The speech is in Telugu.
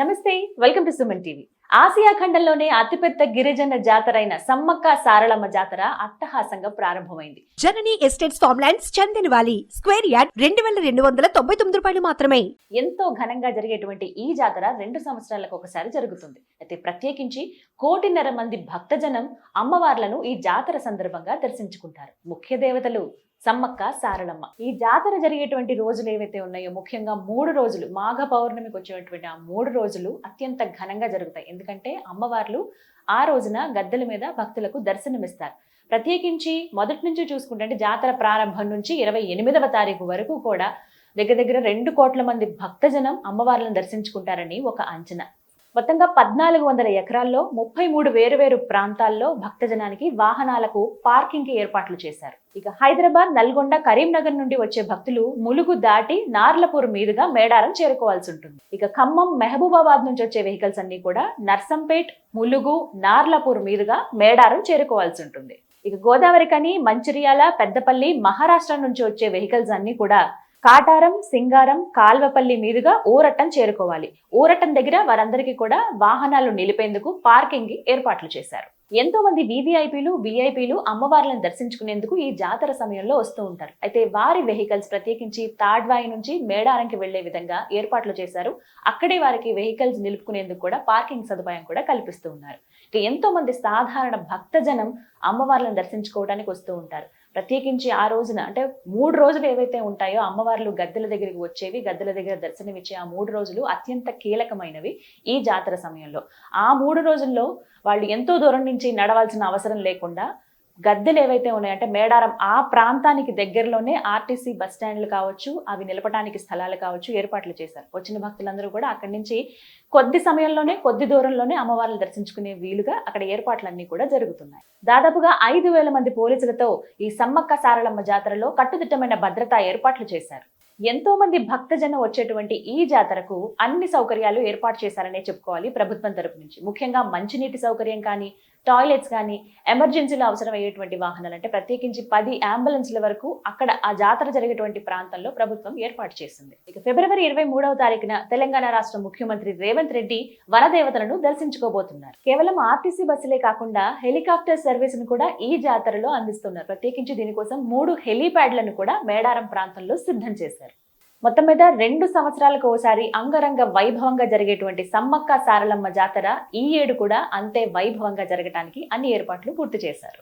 నమస్తే welcome to Suman TV. Asia ఖండంలోనే అతిపెద్ద గిరిజన జాతర అయిన సమ్మక్క సారళమ్మ జాతర అట్టహాసంగా ప్రారంభమైంది. Janani estates lands Chandan valley square yard రెండు వేల రెండు వందల తొంభై తొమ్మిది రూపాయలు మాత్రమే. ఎంతో ఘనంగా జరిగేటువంటి ఈ జాతర రెండు సంవత్సరాలకు ఒకసారి జరుగుతుంది. అయితే ప్రత్యేకించి కోటిన్నర మంది భక్తజనం అమ్మవార్లను ఈ జాతర సందర్భంగా దర్శించుకుంటారు. ముఖ్య దేవతలు సమ్మక్క సారళమ్మ ఈ జాతర జరిగేటువంటి రోజులు ఏవైతే ఉన్నాయో ముఖ్యంగా మూడు రోజులు మాఘ పౌర్ణమికి వచ్చేటువంటి ఆ మూడు రోజులు అత్యంత ఘనంగా జరుగుతాయి. ఎందుకంటే అమ్మవార్లు ఆ రోజున గద్దెల మీద భక్తులకు దర్శనమిస్తారు. ప్రత్యేకించి మొదటి నుంచి చూసుకుంటే అంటే జాతర ప్రారంభం నుంచి ఇరవై ఎనిమిదవ తారీఖు వరకు కూడా దగ్గర దగ్గర రెండు కోట్ల మంది భక్తజనం అమ్మవార్లను దర్శించుకుంటారని ఒక అంచనా. మొత్తంగా పద్నాలుగు వందల ఎకరాల్లో ముప్పై మూడు వేరువేరు ప్రాంతాల్లో భక్తజనానికి వాహనాలకు పార్కింగ్కి ఏర్పాట్లు చేశారు. ఇక హైదరాబాద్ నల్గొండ కరీంనగర్ నుండి వచ్చే భక్తులు ములుగు దాటి నార్లపూర్ మీదుగా మేడారం చేరుకోవాల్సి ఉంటుంది. ఇక ఖమ్మం మెహబూబాబాద్ నుంచి వచ్చే వెహికల్స్ అన్ని కూడా నర్సంపేట్ ములుగు నార్లపూర్ మీదుగా మేడారం చేరుకోవాల్సి ఉంటుంది. ఇక గోదావరి కని మంచిర్యాల పెద్దపల్లి మహారాష్ట్ర నుంచి వచ్చే వెహికల్స్ అన్ని కూడా కాటారం సింగారం కాల్వపల్లి మీదుగా ఊరట్టం చేరుకోవాలి. ఊరట్టం దగ్గర వారందరికీ కూడా వాహనాలు నిలిపేందుకు పార్కింగ్ ఏర్పాట్లు చేశారు. ఎంతో మంది వివిఐపీలు విఐపీలు అమ్మవార్లను దర్శించుకునేందుకు ఈ జాతర సమయంలో వస్తూ ఉంటారు. అయితే వారి వెహికల్స్ ప్రత్యేకించి తాడ్వాయి నుంచి మేడారంకి వెళ్ళే విధంగా ఏర్పాట్లు చేశారు. అక్కడే వారికి వెహికల్స్ నిలుపుకునేందుకు కూడా పార్కింగ్ సదుపాయం కూడా కల్పిస్తూ ఉన్నారు. ఇక ఎంతో మంది సాధారణ భక్తజనం అమ్మవార్లను దర్శించుకోవడానికి వస్తూ ఉంటారు. ప్రత్యేకించి ఆ రోజున అంటే మూడు రోజులు ఏవైతే ఉంటాయో అమ్మవార్లు గద్దెల దగ్గరికి వచ్చేవి గద్దెల దగ్గర దర్శనమిచ్చే ఆ మూడు రోజులు అత్యంత కీలకమైనవి ఈ జాతర సమయంలో. ఆ మూడు రోజుల్లో వాళ్ళు ఎంతో దూరం నుంచి నడవాల్సిన అవసరం లేకుండా గద్దెలు ఏవైతే ఉన్నాయంటే మేడారం ఆ ప్రాంతానికి దగ్గరలోనే ఆర్టీసీ బస్ స్టాండ్లు కావచ్చు అవి నిలపడానికి స్థలాలు కావచ్చు ఏర్పాట్లు చేశారు. వచ్చిన భక్తులందరూ కూడా అక్కడి నుంచి కొద్ది సమయంలోనే కొద్ది దూరంలోనే అమ్మవారిని దర్శించుకునే వీలుగా అక్కడ ఏర్పాట్లన్నీ కూడా జరుగుతున్నాయి. దాదాపుగా ఐదు వేల మంది పోలీసులతో ఈ సమ్మక్క సారలమ్మ జాతరలో కట్టుదిట్టమైన భద్రతా ఏర్పాట్లు చేశారు. ఎంతో మంది భక్తజనం వచ్చేటువంటి ఈ జాతరకు అన్ని సౌకర్యాలు ఏర్పాటు చేశారనే చెప్పుకోవాలి ప్రభుత్వం తరపు నుంచి. ముఖ్యంగా మంచినీటి సౌకర్యం కానీ టాయిలెట్స్ కానీ ఎమర్జెన్సీలో అవసరమయ్యేటువంటి వాహనాలు అంటే ప్రత్యేకించి పది అంబులెన్స్ల వరకు అక్కడ ఆ జాతర జరిగేటువంటి ప్రాంతంలో ప్రభుత్వం ఏర్పాటు చేసింది. ఇక ఫిబ్రవరి ఇరవై మూడవ తారీఖున తెలంగాణ రాష్ట్ర ముఖ్యమంత్రి రేవంత్ రెడ్డి వనదేవతలను దర్శించుకోబోతున్నారు. కేవలం ఆర్టీసీ బస్సులే కాకుండా హెలికాప్టర్ సర్వీస్ను కూడా ఈ జాతరలో అందిస్తున్నారు. ప్రత్యేకించి దీనికోసం మూడు హెలీప్యాడ్లను కూడా మేడారం ప్రాంతంలో సిద్ధం చేశారు. మొత్తం మీద రెండు సంవత్సరాలకు ఓసారి అంగరంగ వైభవంగా జరిగేటువంటి సమ్మక్క సారలమ్మ జాతర ఈ ఏడు కూడా అంతే వైభవంగా జరగటానికి అన్ని ఏర్పాట్లు పూర్తి చేశారు.